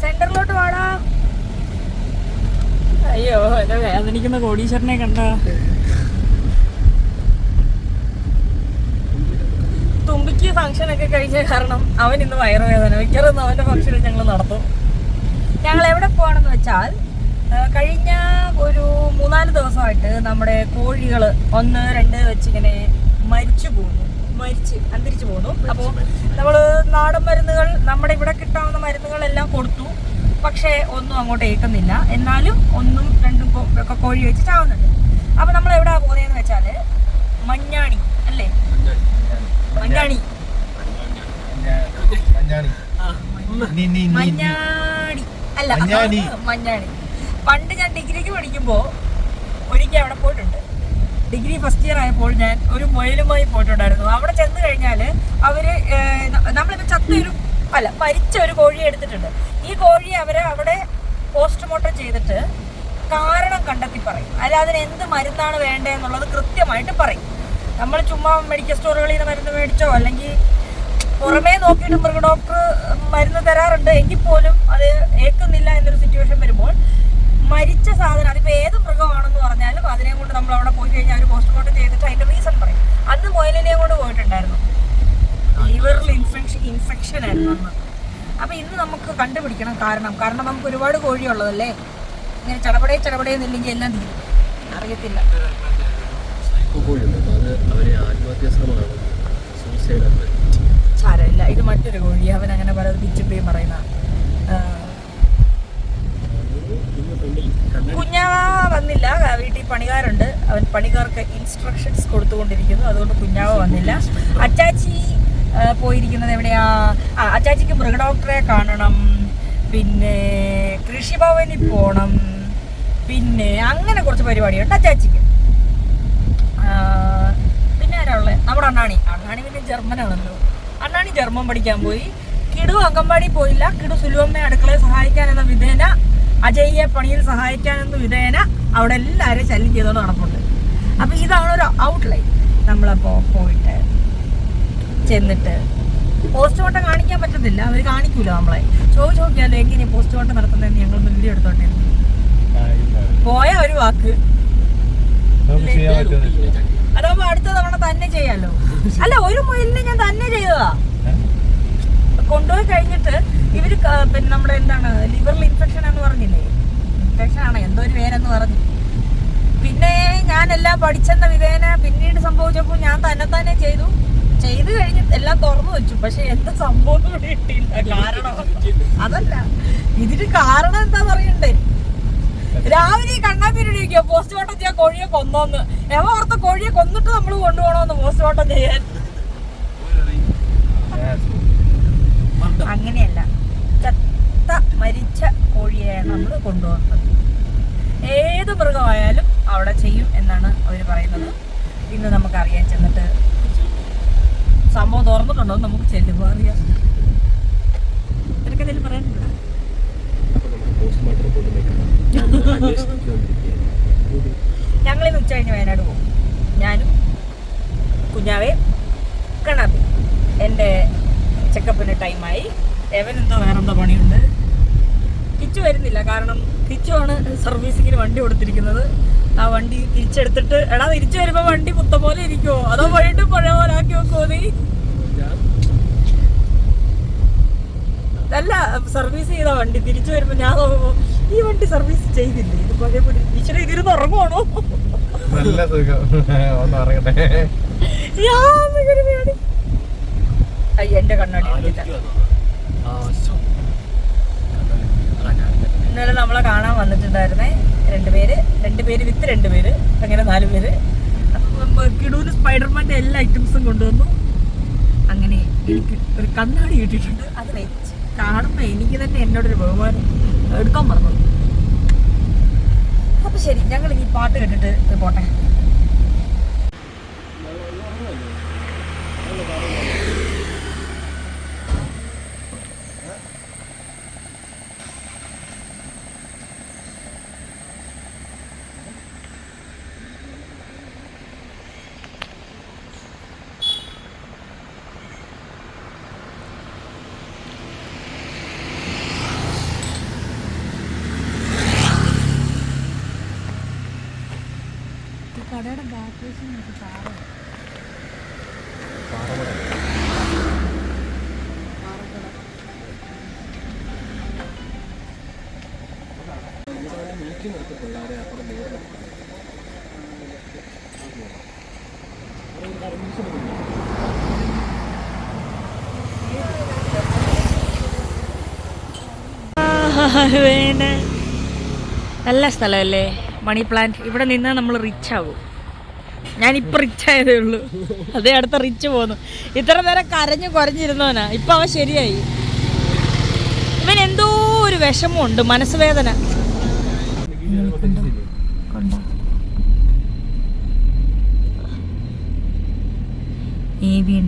സെന്ററിലോട്ട് വാടാ. അയ്യോ എന്റെ വേദനിക്കുന്ന കോടീശ്വരനെ കണ്ട? തുമ്പിക്ക് ഫംഗ്ഷൻ ഒക്കെ കഴിഞ്ഞ കാരണം അവൻ ഇന്ന് വയറുവേദന. മിക്കറും അവന്റെ ഫംഗ്ഷൻ ഞങ്ങൾ നടത്തും. ഞങ്ങൾ എവിടെ പോകണമെന്ന് വെച്ചാൽ കഴിഞ്ഞ ഒരു മൂന്നാൽ ദിവസമായിട്ട് നമ്മുടെ കോഴികൾ ഒന്ന് രണ്ട് വെച്ചിങ്ങനെ മരിച്ചു പോകുന്നു മരിച്ച് അന്തരിച്ചു പോകുന്നു അപ്പോൾ നമ്മൾ നാടൻ മരുന്നുകൾ നമ്മുടെ ഇവിടെ കിട്ടാവുന്ന മരുന്നുകളെല്ലാം കൊടുത്തു. പക്ഷേ ഒന്നും അങ്ങോട്ട് ഏൽക്കുന്നില്ല. എന്നാലും ഒന്നും രണ്ടും ഒക്കെ കോഴി വെച്ച് ചാവുന്നുണ്ട്. അപ്പോൾ നമ്മൾ എവിടെ പോകുന്നതെന്ന് വെച്ചാൽ മഞ്ഞാണി അല്ലേ? മഞ്ഞാണി. മഞ്ഞാണി. അല്ല. മഞ്ഞാടി പണ്ട് ഞാൻ ഡിഗ്രിക്ക് പഠിക്കുമ്പോൾ ഒരിക്കൽ അവിടെ പോയിട്ടുണ്ട്. ഡിഗ്രി ഫസ്റ്റ് ഇയർ ആയപ്പോൾ ഞാൻ ഒരു മുയലുമായി പോയിട്ടുണ്ടായിരുന്നു. അവിടെ ചെന്ന് കഴിഞ്ഞാൽ ന- നമ്മളിപ്പോൾ ചത്ത ഒരു അല്ല മരിച്ച ഒരു കോഴിയെ എടുത്തിട്ടുണ്ട്. ഈ കോഴിയെ അവർ അവിടെ പോസ്റ്റ്മോർട്ടം ചെയ്തിട്ട് കാരണം കണ്ടെത്തി പറയും. അല്ല അതിന് എന്ത് മരുന്നാണ് വേണ്ടതെന്നുള്ളത് കൃത്യമായിട്ട് പറയും. നമ്മൾ ചുമ്മാ മെഡിക്കൽ സ്റ്റോറുകളിൽ നിന്ന് മരുന്ന് മേടിച്ചോ അല്ലെങ്കിൽ പുറമേ നോക്കിയിട്ട് മൃഗ ഡോക്ടർ മരുന്ന് തരാറുണ്ട് എങ്കിൽ പോലും അത് ഏക്കുന്നില്ല എന്നൊരു സിറ്റുവേഷൻ വരുമ്പോൾ സാധനം. അതിപ്പോൾ ഏത് മൃഗമാണെന്ന് പറഞ്ഞാലും അതിനെ കൊണ്ട് നമ്മൾ അവിടെ പോയി കഴിഞ്ഞാൽ അവർ പോസ്റ്റ്മോർട്ടം ചെയ്തിട്ട് അതിന്റെ റീസൺ പറയും. അന്ന് മുയലിനെ കൊണ്ട് പോയിട്ടുണ്ടായിരുന്നു. ലിവറിൽ ഇൻഫെക്ഷൻ ഇൻഫെക്ഷൻ ആയിരുന്നു അന്ന്. അപ്പൊ ഇന്ന് നമുക്ക് കണ്ടുപിടിക്കണം കാരണം. കാരണം നമുക്ക് ഒരുപാട് കോഴിയുള്ളതല്ലേ? ഇങ്ങനെ ചടപടേ ചടപടേ എന്നില്ലെങ്കിൽ എല്ലാം തീരും. അറിയത്തില്ല. അപ്പോൾ സാരമില്ല. ഇത് മറ്റൊരു കോഴി. അവൻ അങ്ങനെ പല പിച്ചുമ്പയും പറയുന്ന ആ, ഇന്ന് ഫ്രണ്ടിൽ കണ്ണാടി കുഞ്ഞാവ വന്നില്ല. വീട്ടിൽ പണിക്കാരുണ്ട്. അവൻ പണിക്കാർക്ക് ഇൻസ്ട്രക്ഷൻസ് കൊടുത്തുകൊണ്ടിരിക്കുന്നു. അതുകൊണ്ട് കുഞ്ഞാവ വന്നില്ല. അച്ചാച്ചി പോയിരിക്കുന്നത് എവിടെയാ? ആ അച്ചാച്ചിക്ക് മൃഗഡോക്ടറെ കാണണം. പിന്നെ കൃഷിഭവനിൽ പോകണം പിന്നെ അങ്ങനെ കുറച്ച് പരിപാടിയുണ്ട് അച്ചാച്ചിക്ക്. പിന്നെ ആരാ ഉള്ളത് നമ്മുടെ അണ്ണാണി. അണ്ണാണി പിന്നെ ജർമ്മനാണല്ലോ. അണ്ണാണി ജർമ്മൻ പഠിക്കാൻ പോയി. കിടു അംഗൻവാടി പോയില്ല. കിടു സുലുവമ്മ അടുക്കളയെ സഹായിക്കാൻ എന്ന വിധേന അജയ്യെ പണിയിൽ സഹായിക്കാൻ എന്ന വിധേന അവിടെ എല്ലാവരും ശല്യം ചെയ്തോണ്ട് നടപ്പുണ്ട്. അപ്പൊ ഇതാണ് ഒരു ഔട്ട്ലൈൻ നമ്മളപ്പോ പോയിട്ട് ചെന്നിട്ട്. പോസ്റ്റ്മോർട്ടം കാണിക്കാൻ പറ്റത്തില്ല. അവർ കാണിക്കൂല നമ്മളെ. ചോദിച്ചു നോക്കിയാലോ എങ്ങനെയാ പോസ്റ്റ്മോർട്ടം നടത്തുന്നതെന്ന് ഞങ്ങൾ വീഡിയോ എടുത്തോട്ടെ. പോയ ഒരു വാക്ക്. അതാവുമ്പോ അടുത്ത തവണ തന്നെ ചെയ്യാലോ. അല്ല ഒരു മുയലിനെ ഞാൻ തന്നെ ചെയ്തതാ. കൊണ്ടുപോയി കഴിഞ്ഞിട്ട് ഇവർ പിന്നെ നമ്മുടെ എന്താണ് ലിവറിൽ ഇൻഫെക്ഷൻ എന്ന് പറഞ്ഞില്ലേ? ഇൻഫെക്ഷൻ ആണ് എന്തോ ഒരു പേരെന്ന് പറഞ്ഞു. പിന്നെ ഞാനെല്ലാം പഠിച്ചെന്ന വിധേന പിന്നീട് സംഭവിച്ചപ്പോൾ ഞാൻ തന്നെ തന്നെ ചെയ്തു. ചെയ്തു കഴിഞ്ഞ് എല്ലാം തുറന്നു വെച്ചു. പക്ഷെ എന്ത് സംഭവം ഇവിടെ കാരണം അതല്ല ഇതിന് കാരണം എന്താ പറയണ്ടേ? രാവിലെ ഈ കണ്ണാപ്പിരിക്കുക പോസ്റ്റ്മോർട്ടം ചെയ്യാൻ കോഴിയെ കൊന്നോന്ന്. എവ ഓർത്ത കോഴിയെ കൊന്നിട്ട് നമ്മൾ കൊണ്ടുപോകണമെന്ന് പോസ്റ്റ്മോർട്ടം ചെയ്യാൻ? അങ്ങനെയല്ല. ചത്ത മരിച്ച കോഴിയെയാണ് നമ്മൾ കൊണ്ടുപോകുന്നത് ഏത് മൃഗമായാലും അവിടെ ചെയ്യും എന്നാണ് അവർ പറയുന്നത്. ഇന്ന് നമുക്കറിയാൻ ചെന്നിട്ട് സംഭവം തുറന്നിട്ടുണ്ടോ? നമുക്ക് ചെല്ലുമ്പോൾ അറിയാം. നിനക്ക് എന്തെങ്കിലും പറയാനുണ്ടോ? ഇന്ന് ഉച്ച കഴിഞ്ഞ് വയനാട് പോകും. ഞാനും കുഞ്ഞാവേ കണാബി എന്റെ ചെക്കപ്പിന് ടൈമായി എവൻ എന്തോ വേറെന്തോ പണിയുണ്ട്. കിച്ചു വരുന്നില്ല. കാരണം കിച്ചു ആണ് സർവീസിങ്ങിന് വണ്ടി കൊടുത്തിരിക്കുന്നത്. ആ വണ്ടി തിരിച്ചെടുത്തിട്ട് എടാ തിരിച്ചു വരുമ്പോൾ വണ്ടി കുത്ത പോലെ ഇരിക്കുമോ അതോ വഴിയിട്ട് പഴയ പോലെ ആക്കി വെക്കുമോ നീ? അല്ല സർവീസ് ചെയ്ത വണ്ടി തിരിച്ചു വരുമ്പോ ഞാൻ നോക്കുമ്പോ ഈ വണ്ടി സർവീസ് ചെയ്തില്ലേ? ഇത് പഴയ പോലെ ഈശ്വര ഇതിരുന്ന് ഉറങ്ങുവാണോ? നല്ല സുഖം. ഒന്ന് യാതൊരു എന്റെ കണ്ണാടി ഇന്നലെ നമ്മളെ കാണാൻ വന്നിട്ടുണ്ടായിരുന്നേ രണ്ടുപേര് രണ്ടുപേര് വിത്ത് രണ്ടുപേര് അങ്ങനെ നാല് പേര്. കിടൂര് സ്പൈഡർമാന്റെ എല്ലാ ഐറ്റംസും കൊണ്ടുവന്നു. അങ്ങനെ എനിക്ക് ഒരു കണ്ണാടി കിട്ടിയിട്ടുണ്ട്. അത് വെച്ച് കാണുമ്പോ എനിക്ക് തന്നെ എന്നോട് ഒരു ബഹുമാനം എടുക്കാൻ പറഞ്ഞു അപ്പൊ ശരി ഞങ്ങൾ ഈ പാട്ട് കേട്ടിട്ട് പോട്ടെ. വേണേ നല്ല സ്ഥലമല്ലേ? Money plant. ഇവിടെ നിന്നാൽ നമ്മൾ റിച്ച് ആകും ഞാനിപ്പോൾ റിച്ച് ആയതേ ഉള്ളൂ. അതേ അടുത്ത റിച്ച് പോന്നു. ഇത്ര നേരം കരഞ്ഞു കുറഞ്ഞിരുന്നവനാ ഇപ്പം അവൻ ശരിയായി. ഇവൻ എന്തോ ഒരു വിഷമമുണ്ട്. മനസ്സ് വേദന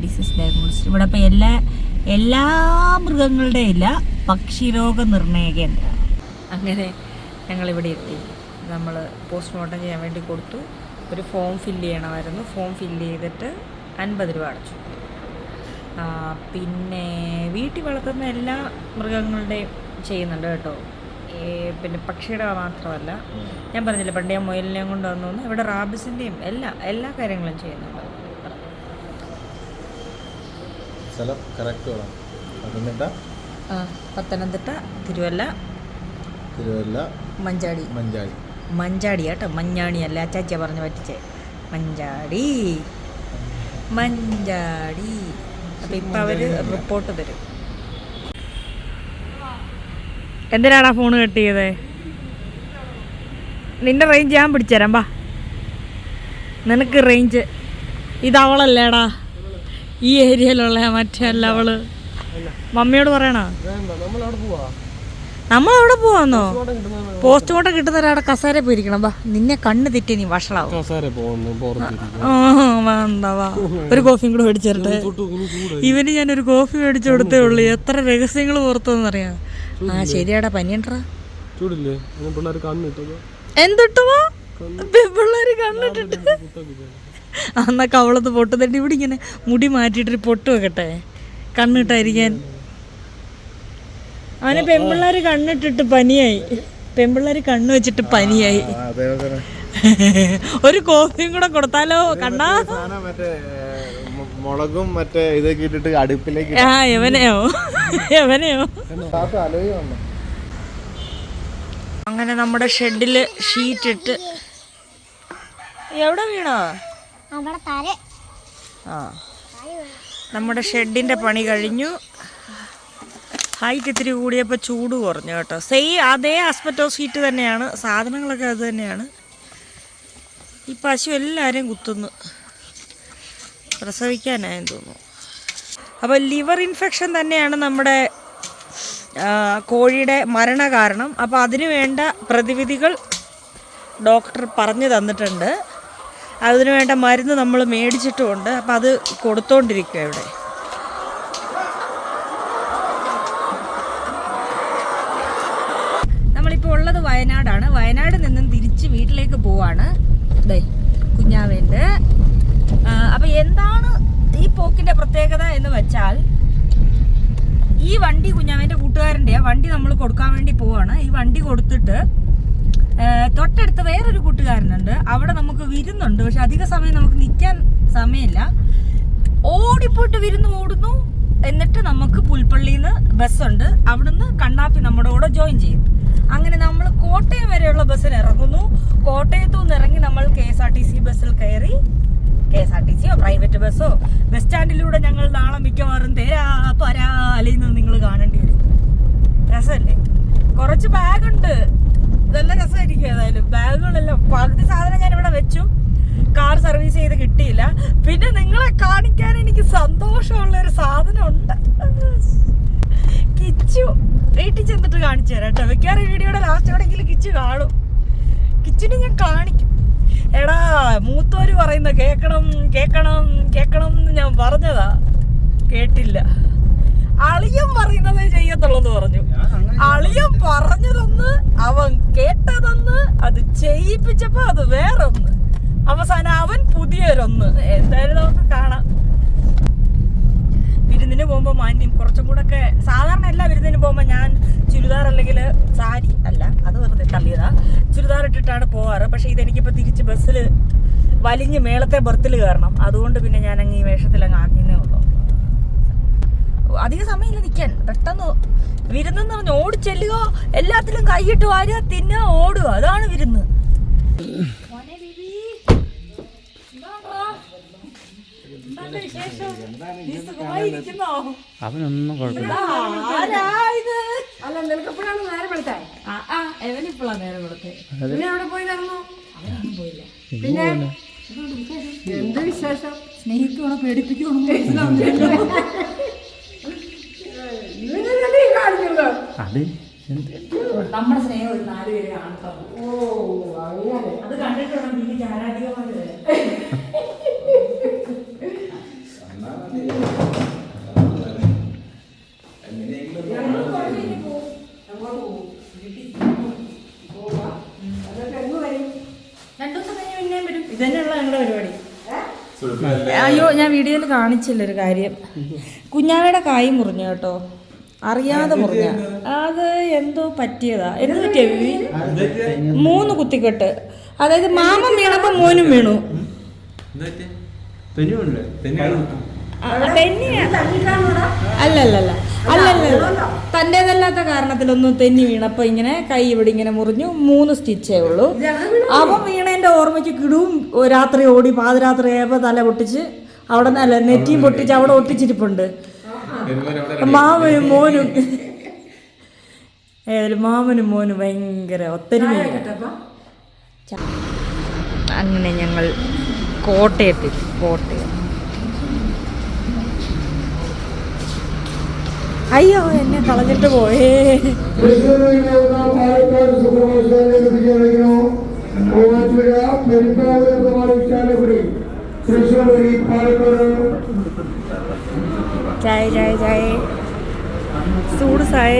ഡിസീസ് ഇവിടെ ഇപ്പം എല്ലാ എല്ലാ മൃഗങ്ങളുടെ ഇല്ല പക്ഷിരോഗ നിർണയ കേന്ദ്രം. അങ്ങനെ ഞങ്ങൾ ഇവിടെ എത്തി. നമ്മൾ പോസ്റ്റ്മോർട്ടം ചെയ്യാൻ വേണ്ടി കൊടുത്തു. ഒരു ഫോം ഫില്ല് ചെയ്യണമായിരുന്നു. ഫോം ഫില്ല് ചെയ്തിട്ട് അൻപത് രൂപ അടച്ചു. പിന്നെ വീട്ടിൽ വളർത്തുന്ന എല്ലാ മൃഗങ്ങളുടെയും ചെയ്യുന്നുണ്ട് കേട്ടോ. പിന്നെ പക്ഷിയുടെ മാത്രമല്ല. ഞാൻ പറഞ്ഞില്ല പണ്ട് ഞാൻ മുയലിനെയും കൊണ്ട് വന്നു ഇവിടെ റാബിസിന്റെയും എല്ലാ എല്ലാ കാര്യങ്ങളും ചെയ്യുന്നുണ്ട്. സ്ഥലം കറക്റ്റ് വേണം. പത്തനംതിട്ട? തിരുവല്ല തിരുവല്ല മഞ്ചാടി. മഞ്ചാടി. മഞ്ചാടി കേട്ടോ മഞ്ഞാണി അല്ല? അച്ചാച്ച പറഞ്ഞു പറ്റിച്ചേ. മഞ്ചാടി. മഞ്ചാടി. അപ്പൊ ഇപ്പൊ അവർ റിപ്പോർട്ട് തരും. എന്തിനാണ് ഫോണ് ഫോൺ കട്ട് ചെയ്തേ നിന്റെ റേഞ്ച് ഞാൻ പിടിച്ചുതരാം ബാ നിനക്ക് റേഞ്ച് ഇതവളല്ലേടാ ഈ ഏരിയയിലുള്ള മറ്റേ അല്ല അവൾ. മമ്മിയോട് പറയണോ? നമ്മളവിടെ പോവാ പോസ്റ്റ് പോവാന്നോ അവിടെ കിട്ടുന്ന ഒരാടെ കസേര പോയിരിക്കണം. വാ നിന്നെ കണ്ണ് തെറ്റി നീ വഷളാവും. ഒരു കോഫിയും കൂടെ മേടിച്ചിരട്ടെ. ഇവന് ഞാൻ ഒരു കോഫി മേടിച്ചു കൊടുത്തേ ഉള്ളൂ എത്ര രഹസ്യങ്ങൾ പുറത്തുനിന്നറിയാം. ആ ശരിയാടാ പനിയണ്ടാ എന്തിട്ടുമോ പിള്ളേര് കണ്ടിട്ടിട്ട് അന്നാ അവളത് പൊട്ട് തട്ടി ഇവിടെ ഇങ്ങനെ മുടി മാറ്റിയിട്ടൊരു പൊട്ട് വെക്കട്ടെ. കണ്ണിട്ടായിരിക്കാൻ. അവനെ പെമ്പിള്ളേര് കണ്ണിട്ടിട്ട് പനിയായി. പെമ്പിള്ളേര് കണ്ണു വെച്ചിട്ട് പനിയായി. ഒരു കോഫിയും കൂടെ കൊടുത്താലോ കണ്ണാ. മുളകും മറ്റേ ഇതൊക്കെ ഇട്ടിട്ട് അടുപ്പിലേക്ക് ആ എവനെയോ എവനെയോ അങ്ങനെ നമ്മുടെ ഷെഡിൽ ഷീറ്റ് ഇട്ട് എവിടെ വീണോ? ആ. നമ്മുടെ ഷെഡിന്റെ പണി കഴിഞ്ഞു. ഹൈറ്റ് ഇത്തിരി കൂടിയപ്പോൾ ചൂട് കുറഞ്ഞു കേട്ടോ. സെയിം അതേ ആസ്പെറ്റോ ഷീറ്റ് തന്നെയാണ്. സാധനങ്ങളൊക്കെ അത് തന്നെയാണ്. ഈ പശു എല്ലാവരും കുത്തുന്നു. പ്രസവിക്കാനായെന്ന് തോന്നുന്നു. അപ്പോൾ ലിവർ ഇൻഫെക്ഷൻ തന്നെയാണ് നമ്മുടെ കോഴിയുടെ മരണ കാരണം അപ്പോൾ അതിനു വേണ്ട പ്രതിവിധികൾ ഡോക്ടർ പറഞ്ഞു തന്നിട്ടുണ്ട്. അതിന് വേണ്ട മരുന്ന് നമ്മൾ മേടിച്ചിട്ടുമുണ്ട്. അപ്പം അത് കൊടുത്തോണ്ടിരിക്കുക ഇവിടെ. നമ്മളിപ്പോൾ ഉള്ളത് വയനാടാണ്. വയനാട് നിന്നും തിരിച്ച് വീട്ടിലേക്ക് പോവാണ്. ദേ കുഞ്ഞാവേന്റെ. അപ്പം എന്താണ് ഈ പോക്കിന്റെ പ്രത്യേകത എന്ന് വെച്ചാൽ ഈ വണ്ടി കുഞ്ഞാവേന്റെ കൂട്ടുകാരന്റെ വണ്ടി നമ്മൾ കൊടുക്കാൻ വേണ്ടി പോവാണ്. ഈ വണ്ടി കൊടുത്തിട്ട് തൊട്ടടുത്ത് വേറൊരു കൂട്ടുകാരനുണ്ട്. അവിടെ നമുക്ക് വിരുന്നുണ്ട്. പക്ഷെ അധിക സമയം നമുക്ക് നിൽക്കാൻ സമയമില്ല. ഓടിപ്പോട്ട് വിരുന്ന് ഓടുന്നു. എന്നിട്ട് നമുക്ക് പുൽപ്പള്ളിയിൽ നിന്ന് ബസ്സുണ്ട്. അവിടുന്ന് കണ്ണാപ്പി നമ്മുടെ കൂടെ ജോയിൻ ചെയ്യും. അങ്ങനെ നമ്മൾ കോട്ടയം വരെയുള്ള ബസ്സിൽ ഇറങ്ങുന്നു. കോട്ടയത്തു നിന്ന് ഇറങ്ങി നമ്മൾ K S R T C ബസ്സിൽ കയറി. കെ എസ് ആർ ടി സിയോ പ്രൈവറ്റ് ബസ്സോ? ബസ് സ്റ്റാൻഡിലൂടെ ഞങ്ങൾ നാളെ മിക്കവാറും തരാ പരാ അലയുന്നത് നിങ്ങൾ കാണേണ്ടി വരും. രസമല്ലേ? കുറച്ച് ബാഗുണ്ട് നല്ല രസമായിരിക്കും ഏതായാലും. ബാഗുകളെല്ലാം പകുതി സാധനം ഞാൻ ഇവിടെ വെച്ചു. കാർ സർവീസ് ചെയ്ത് കിട്ടിയില്ല. പിന്നെ നിങ്ങളെ കാണിക്കാൻ എനിക്ക് സന്തോഷമുള്ള ഒരു സാധനം ഉണ്ട് കിച്ചു വീട്ടിൽ ചെന്നിട്ട് കാണിച്ചു തരാം കേട്ടോ. മിക്കവാറും വീഡിയോയുടെ ലാസ്റ്റ് എവിടെയെങ്കിലും കിച്ചു കാണും. കിച്ചിനെ ഞാൻ കാണിക്കും. എടാ മൂത്തോര് പറയുന്ന കേക്കണം കേക്കണം കേക്കണം എന്ന് ഞാൻ പറഞ്ഞതാ. കേട്ടില്ല. അളിയൻ പറയുന്നത് ചെയ്യത്തുള്ളൂന്ന് പറഞ്ഞു. അളിയും പറഞ്ഞതൊന്ന് അവൻ കേട്ടതൊന്ന് അത് ചെയ്യിപ്പിച്ചപ്പോ അത് വേറൊന്ന്. അവസാനം അവൻ പുതിയൊരൊന്ന്. എന്തായാലും നമുക്ക് കാണാം. വിരുന്നിന് പോകുമ്പോൾ മാന്യം കുറച്ചും കൂടെ ഒക്കെ സാധാരണ എല്ലാ വിരുന്നിന് പോകുമ്പോൾ ഞാൻ ചുരിദാർ അല്ലെങ്കിൽ സാരി അല്ല അത് വെറുതെ തള്ളിയതാ. ചുരിദാർ ഇട്ടിട്ടാണ് പോവാറ്. പക്ഷേ ഇതെനിക്കിപ്പോൾ തിരിച്ച് ബസ്സിൽ വലിഞ്ഞ് മേളത്തെ ബർത്തിൽ കയറണം. അതുകൊണ്ട് പിന്നെ ഞാൻ അങ്ങ് ഈ വേഷത്തിൽ അങ്ങ് ആക്കിയെന്നേ അധിക സമയമില്ല നിൽക്കാൻ പെട്ടെന്ന് വിരുന്നെന്ന് പറഞ്ഞ് ഓടിച്ചെല്ലുക എല്ലാത്തിലും കൈയിട്ട് വാരുക തിന്നുക ഓടുക. അതാണ് വിരുന്ന്? അവനൊന്നും കുഴപ്പമില്ല? അല്ല നേരം വെളുത്തേ? ആ, നേരം വെളുത്തെ. പിന്നെ അവിടെ പോയി നടന്നു? അവനൊന്നും പോയില്ല. പിന്നെ? എന്ത് വിശേഷം? സ്നേഹിക്കുവാണോ പേടിപ്പിക്കുവാണോ? അത്. നമ്മുടെ സ്നേഹം ഒരു ഓ അങ്ങനെ അത് നീ ഇതന്നെയുള്ള ഞങ്ങളുടെ പരിപാടി. അയ്യോ ഞാൻ വീഡിയോയിൽ കാണിച്ചില്ല ഒരു കാര്യം. കുഞ്ഞാവയുടെ കായ് മുറിഞ്ഞു കേട്ടോ. അറിയാതെ മുറിഞ്ഞ. അത് എന്തോ പറ്റിയതാ. എന്ത് പറ്റിയ ബിബി? മൂന്ന് കുത്തിക്കെട്ട്. അതായത് മാമൻ വീണപ്പോ മോനും വീണു. അല്ലല്ലല്ല. അല്ലല്ല തന്റെതല്ലാത്ത കാരണത്തിലൊന്നും തെന്നി വീണപ്പോ ഇങ്ങനെ കൈ ഇവിടെ ഇങ്ങനെ മുറിഞ്ഞു. മൂന്ന് സ്റ്റിച്ചേ ഉള്ളൂ. അവൻ വീണേന്റെ ഓർമ്മയ്ക്ക് കിടും. രാത്രി ഓടി പാതിരാത്രി ആയപ്പോ തല പൊട്ടിച്ച് അവിടെ നല്ല നെറ്റിയും പൊട്ടിച്ച് അവിടെ ഒട്ടിച്ചിരിപ്പുണ്ട്. മാമനും മോനും. ഏതായാലും മാമനും മോനും ഭയങ്കര ഒത്തരി അങ്ങനെ ഞങ്ങൾ കോട്ടയത്തിൽ കോട്ടയം. അയ്യോ എന്നെ കളഞ്ഞിട്ട് പോയേ. തൃശ്ശൂർ പാലക്കാട്. ചായ ചായ ചായ ചൂട് ചായ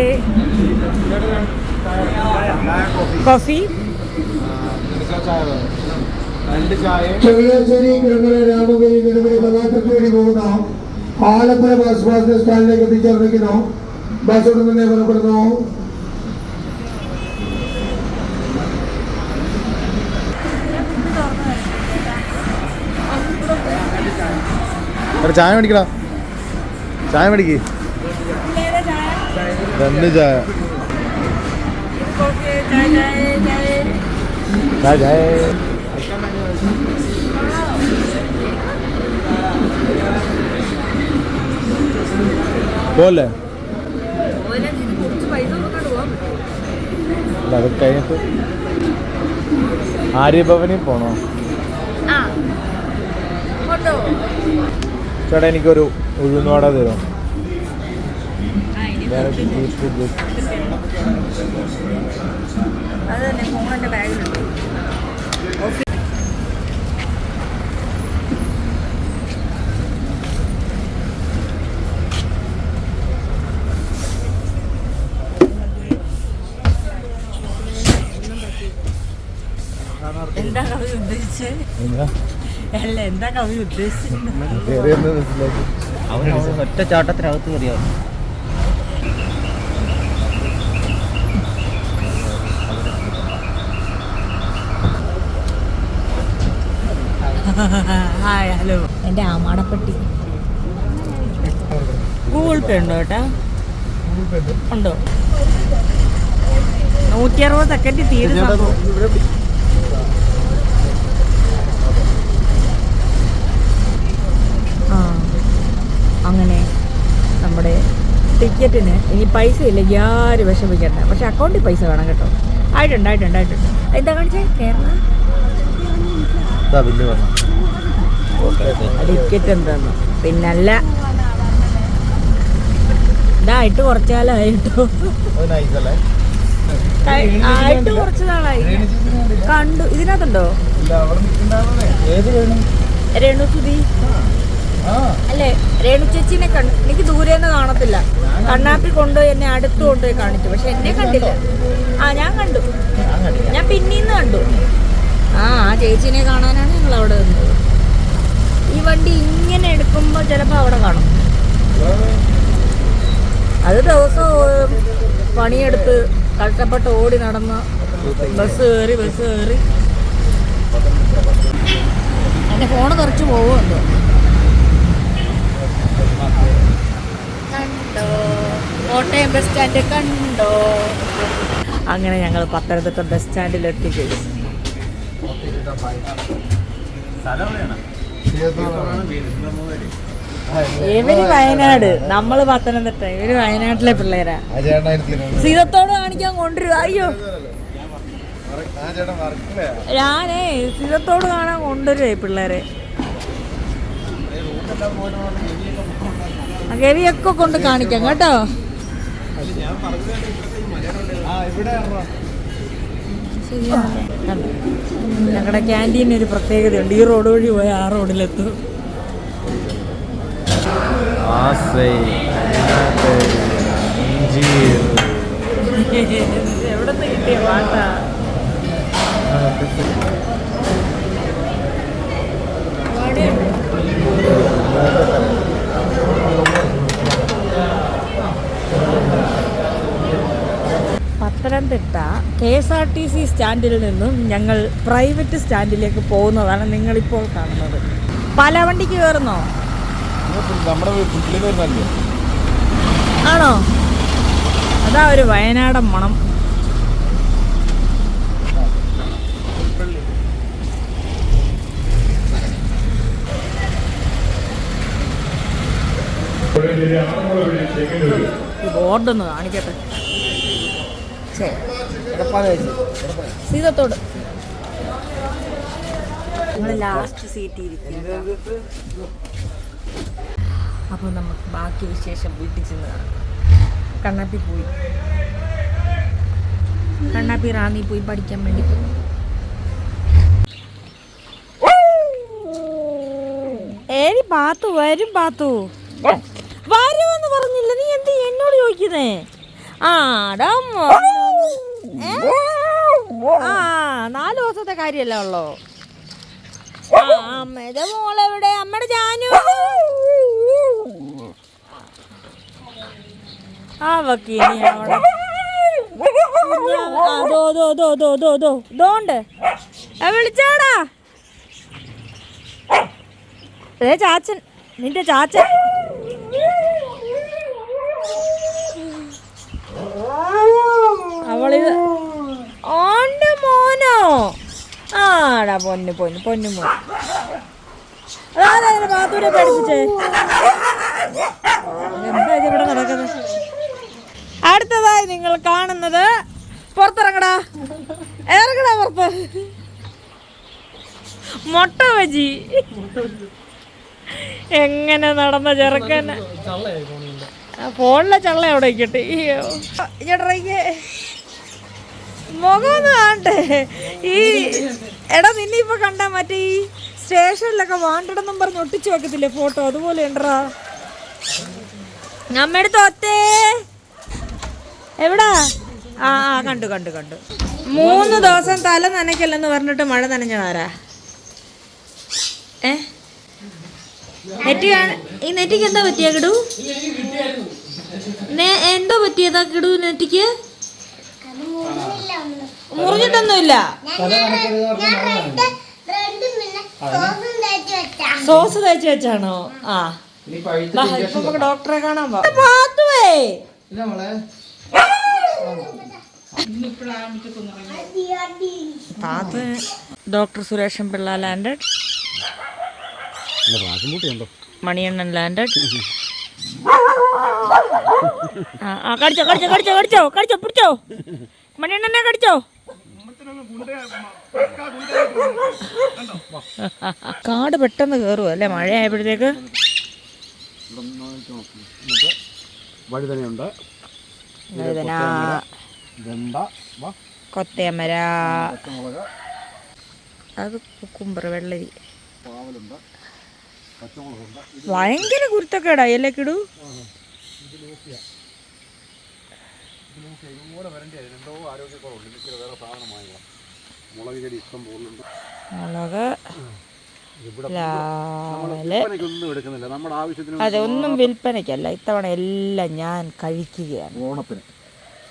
കോഫി ചെറിയാശ്ശേരി കിഴങ്ങര രാമഗിരി നെടുമുടി കഥാകൃത്ത് വഴി പോകുന്ന ആലപ്പുഴ ബസ് ബസ് സ്റ്റാൻഡിലേക്ക് എത്തിച്ചേർന്നിരിക്കുന്നു ബസ് ഉടൻ തന്നെ പുറപ്പെടുന്നു ചായ മേടിക്കടാ. ചായ മേടിക്ക്. രണ്ട് ചായ. ചായ ചായ. പോലെ അത് കഴിഞ്ഞിട്ട് ആര്യഭവനിൽ പോണോ? ചേട്ടാ എനിക്കൊരു ഉഴുന്നുവട തരും എന്താ കവി ഉദ്ദേശിച്ചത്? അല്ല എന്താ കവി ഉദ്ദേശിച്ചത് ഒറ്റ ചാട്ടത്തിനകത്ത് കയറിയാവും ഹായ് ഹലോ. എന്റെ ആമാടപ്പെട്ടി. ഗൂഗിൾ പേ ഉണ്ടോ ഏട്ടാ? ഉണ്ടോ. നൂറ്റി അറുപത് സെക്കൻഡ് തീരെ സംഭവം. ആ അങ്ങനെ നമ്മുടെ ടിക്കറ്റിന് ഇനി പൈസ ഇല്ലെങ്കിൽ ആരും വിഷമിക്കണ്ട. പക്ഷെ അക്കൗണ്ടിൽ പൈസ വേണം കേട്ടോ. ആയിട്ടുണ്ട് ആയിട്ടുണ്ട് ആയിട്ടുണ്ട്. എന്താ കാണിച്ചേ? കേരള? ടിക്കറ്റ് എന്താന്ന്. പിന്നല്ല. ഇതായിട്ട് കുറച്ചാലായിട്ടോ ആയിട്ട് കുറച്ച് നാളായി കണ്ടു. ഇതിനകത്തുണ്ടോ? രേണുസുതി അല്ലേ? രേണു ചേച്ചിനെ കണ്ടു എനിക്ക് ദൂരെ നിന്ന് കാണത്തില്ല. കണ്ണാപ്പി കൊണ്ടുപോയി എന്നെ അടുത്ത് കൊണ്ടുപോയി കാണിച്ചു. പക്ഷെ എന്നെ കണ്ടില്ല. ആ ഞാൻ കണ്ടു. ഞാൻ പിന്നീന്ന് കണ്ടു. ആ ആ ചേച്ചിനെ കാണാനാണ് ഞങ്ങൾ അവിടെ വന്നത് ഈ വണ്ടി ഇങ്ങനെ എടുക്കുമ്പോൾ ചിലപ്പോൾ അവിടെ കാണും. അത് ദിവസം പണിയെടുത്ത് കഷ്ടപ്പെട്ട് ഓടി നടന്ന് ബസ് കയറി ബസ് കയറി. എന്റെ ഫോണ് തെറിച്ച് പോകുമല്ലോ കണ്ടോ കോട്ടയം ബസ് സ്റ്റാൻഡ് കണ്ടോ? അങ്ങനെ ഞങ്ങൾ പത്തനംതിട്ട ബസ് സ്റ്റാൻഡിൽ എത്തി ഇവർ വയനാട്. നമ്മൾ പത്തനംതിട്ട. ഇവർ വയനാട്ടിലെ പിള്ളേരാ. സീതത്തോട് കാണിക്കാൻ കൊണ്ടുവരും അയ്യോ. ഞാനേ സീതത്തോട് കാണാൻ കൊണ്ടുവരുവേ പിള്ളേരെ? ഗവിയൊക്കെ കൊണ്ട് കാണിക്കാം കേട്ടോ? ഞങ്ങളുടെ ക്യാന്റീന് ഒരു പ്രത്യേകതയുണ്ട്. ഈ റോഡ് വഴി പോയാൽ ആ റോഡിലെത്തും എവിടെ നിന്ന് കിട്ടിയ പാട്ടാ? Pathanamthitta K S R T C സ്റ്റാൻഡിൽ നിന്നും ഞങ്ങൾ പ്രൈവറ്റ് സ്റ്റാൻഡിലേക്ക് പോകുന്നതാണ് നിങ്ങളിപ്പോൾ കാണുന്നത്. പല വണ്ടിക്ക് കയറുന്നോ നമ്മുടെ പുള്ളിയിൽ വരുന്നല്ലേ ആണോ? അതാ ഒരു വയനാടൻ മണം. ബോർഡൊന്ന് കാണിക്കട്ടെ. ശരി. സീതത്തോട്. ലാസ്റ്റ് അപ്പോൾ നമുക്ക് ബാക്കി വിശേഷം വീട്ടിൽ ചെന്ന് കാണാം. കണ്ണാപ്പി പോയി. കണ്ണാപ്പി റാന്നി പോയി പഠിക്കാൻ വേണ്ടി പോയി. ഏരി പാത്തു വരും പാത്തു. വരുമെന്ന് പറഞ്ഞില്ല. നീ എന്ത് എന്നോട് ചോദിക്കുന്നേ? ആടാ? ആ നാല് ദിവസത്തെ കാര്യമല്ലേ ഉള്ളോ. അമ്മയുടെ മോളെവിടെ? അമ്മയുടെ ജാനു. ആ, ദോ. ദോണ്ട് വിളിച്ചാടാ. ഏ ചാച്ചൻ. നിന്റെ ചാച്ചൻ. അവളിത് മോനോ ആടാ പൊന്നു പൊന്നു പൊന്നു മോൻ അതാരാ ബാത്തൂരെ പഠിപ്പിച്ചേ എന്താ ഇവിടെ നടക്കുന്നത്? അടുത്തതായി നിങ്ങൾ കാണുന്നത് പുറത്തിറങ്ങടാ. ഇറങ്ങടാ പുറത്ത്. മുട്ട വജി എങ്ങനെ നടന്ന ചെറുക്കൻ? ഫോണിലെ ചള്ള എവിടെ കിട്ടി? ഈ ചേട്ടറയ്ക്ക് മുഖം ഒന്ന് കാണട്ടെ ഈ എടാ നിന്നെ ഇപ്പൊ കണ്ടാ മറ്റേ ഈ സ്റ്റേഷനിലൊക്കെ വാണ്ടടെന്നും പറഞ്ഞ് ഒട്ടിച്ചു വെക്കത്തില്ലേ ഫോട്ടോ? അതുപോലെ ഉണ്ടറാ നമ്മടുത്ത് ഒത്തേ എവിടാ? ആ ആ കണ്ടു കണ്ടു കണ്ടു. മൂന്ന് ദിവസം തല നനയ്ക്കല്ലെന്ന് പറഞ്ഞിട്ട് മഴ നനഞ്ഞതാരാ? ഏ? നെറ്റ് ഈ നെറ്റിക്ക് എന്താ പറ്റിയ കിടു? എന്തോ പറ്റിയതാ കിടു നെറ്റിക്ക്? മുറിഞ്ഞിട്ടൊന്നുമില്ല. സോസ് തേച്ച് വെച്ചാണോ. ആ. നമുക്ക് ഡോക്ടറെ കാണാൻ pathway. Path. Doctor Sureshan Pillai landed Maniyannan landed ആ ആ കടിച്ചോ കടിച്ചോ കടിച്ചോ കടിച്ചോ കടിച്ചോ പിടിച്ചോ. മണിയണ്ണനെ കടിച്ചോ കാട് പെട്ടെന്ന് കയറുമോ അല്ലേ? മഴയായപ്പോഴത്തേക്ക്? വഴുതനയുണ്ട്. വഴുതന. വെണ്ട കൊത്തയമര. അത് കുക്കുംബർ വെള്ളരി. ഭയങ്കര കുരുത്തക്കേടാ. അല്ലേ മുളക് ചെടി ഇഷ്ടം പോകുന്നുണ്ട് മുളക് ലാവൽ ഒന്നും എടുക്കുന്നില്ല. നമ്മുടെ ആവശ്യത്തിന് അതെ ഒന്നും വിൽപ്പനയ്ക്കല്ല. ഇത്തവണ എല്ലാം ഞാൻ കഴിക്കുകയാണ്. ഓണത്തിന്.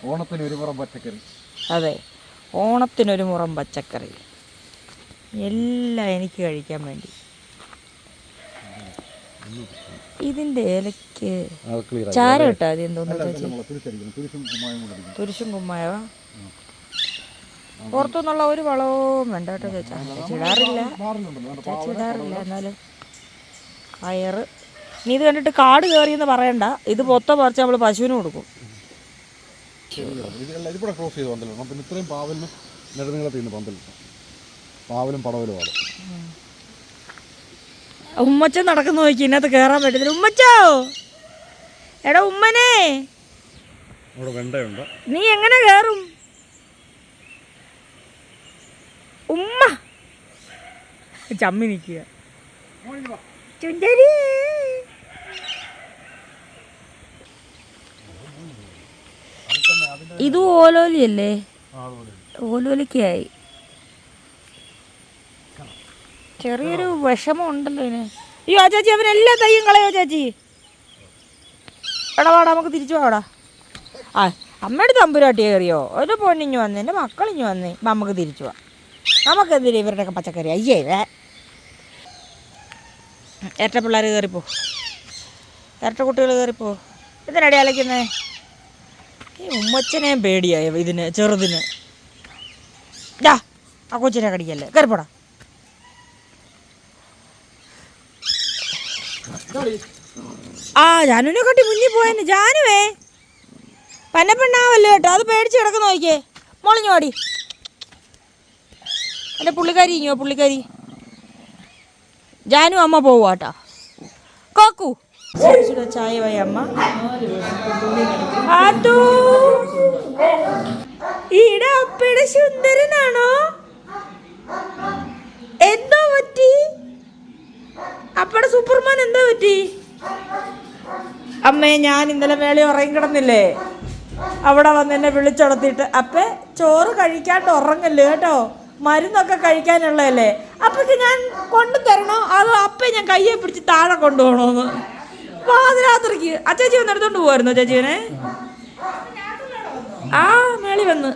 ഓണത്തിന് ഒരു മുറം പച്ചക്കറി. അതെ ഓണത്തിനൊരു മുറം പച്ചക്കറി. എല്ലാം എനിക്ക് കഴിക്കാൻ വേണ്ടി. ഇതിന്റെ ഇലക്ക് അത് ചാരം ഇട്ടാ മതി എന്തോന്നു തുരിശും കുമ്മായോ പുറത്തുനിന്നുള്ള ഒരു വളവും വേണ്ട കേട്ടോ ചേച്ചാ. ചിടാറില്ല ചിടാറില്ല എന്നാലും. പയറ്. നീ ഇത് കണ്ടിട്ട് കാട് കയറിയെന്ന് പറയണ്ട. ഇത് പൊത്ത പറിച്ച് നമ്മൾ പശുവിന് കൊടുക്കും ും. ഇതിവിടെ ക്രോസ് ചെയ്ത് പന്തലിടണം. പിന്നെ ഇത്രയും പാവലിന് നെടുനീളത്തിൽ നിന്ന് പന്തലിടണം. പാവലും പടവലും ആണ്. ഉമ്മച്ച നടക്കുന്ന നോക്കി ഇതിനകത്ത് കയറാൻ പറ്റത്തില്ല. ഉമ്മച്ചോ? എടാ ഉമ്മനെ. നീ എങ്ങനെ കയറും ഉമ്മ. ചമ്മി നിൽക്കുക. ചുണ്ടരി ഇത് ഓലോലിയല്ലേ ഓലോലിക്കായി ചെറിയൊരു വിഷമം ഉണ്ടല്ലോ ഇതിന് അയ്യോ ആ ചേച്ചി അവൻ എല്ലാ തയ്യും കളയോ ചേച്ചി എടാ വാടാ നമുക്ക് തിരിച്ചു പോടാ ആ അമ്മയുടെ തമ്പുരാട്ടി കയറിയോ? ഒരു പൊന്നിഞ്ഞു വന്ന് എന്റെ മക്കളിഞ്ഞു വന്ന്. ഇപ്പം നമുക്ക് തിരിച്ചു പോവാം നമുക്കെന്തിനാ ഇവരുടെയൊക്കെ പച്ചക്കറി? അയ്യേ വേ ഇരട്ട പിള്ളേർ കയറിപ്പോ. ഇരട്ട കുട്ടികൾ കയറിപ്പോ. ഇതിനടി അലയ്ക്കുന്നേ ഈ ഉമ്മച്ചനെയും പേടിയായ ഇതിന് ചെറുതിന്? ഡാ ആ കൊച്ചിനെ കടിക്കല്ലേ? കയറിപ്പോടാ. ആ ജാനുവിനെ കട്ടി മുന്നിൽ പോയെന്ന്. ജാനുവേ. പന്നപ്പെണ്ണാവല്ലോ കേട്ടോ? അത് പേടിച്ച് കിടക്കുന്ന നോക്കിയേ. മോളിഞ്ഞു ഓടി എന്റെ പുള്ളിക്കാരി ഇങ്ങോ പുള്ളിക്കാരി. ജാനു അമ്മ പോവാട്ടോ കോക്കു. ചേച്ചിയുടെ ചായ വൈ അമ്മ. ഈടെ അപ്പയുടെ സുന്ദരനാണോ എന്തോ പറ്റി അപ്പയുടെ സൂപ്പർമാൻ എന്താ പറ്റി? അമ്മേ ഞാൻ ഇന്നലെ മേളി ഉറങ്ങി കിടന്നില്ലേ? അവിടെ വന്ന് എന്നെ വിളിച്ചുണർത്തിയിട്ട് അപ്പേ ചോറ് കഴിക്കാണ്ട് ഉറങ്ങല്ലേ കേട്ടോ? മരുന്നൊക്കെ കഴിക്കാനുള്ളതല്ലേ? അപ്പൊക്ക് ഞാൻ കൊണ്ടു തരണോ? അതോ അപ്പേ ഞാൻ കയ്യെ പിടിച്ച് താഴെ കൊണ്ടുപോകണോന്ന്? പാതിരാത്രിക്ക് അച്ചാച്ചി വന്ന് എടുത്തോണ്ട് പോവായിരുന്നോ ചേച്ചീനെ ആ മേളി വന്ന്.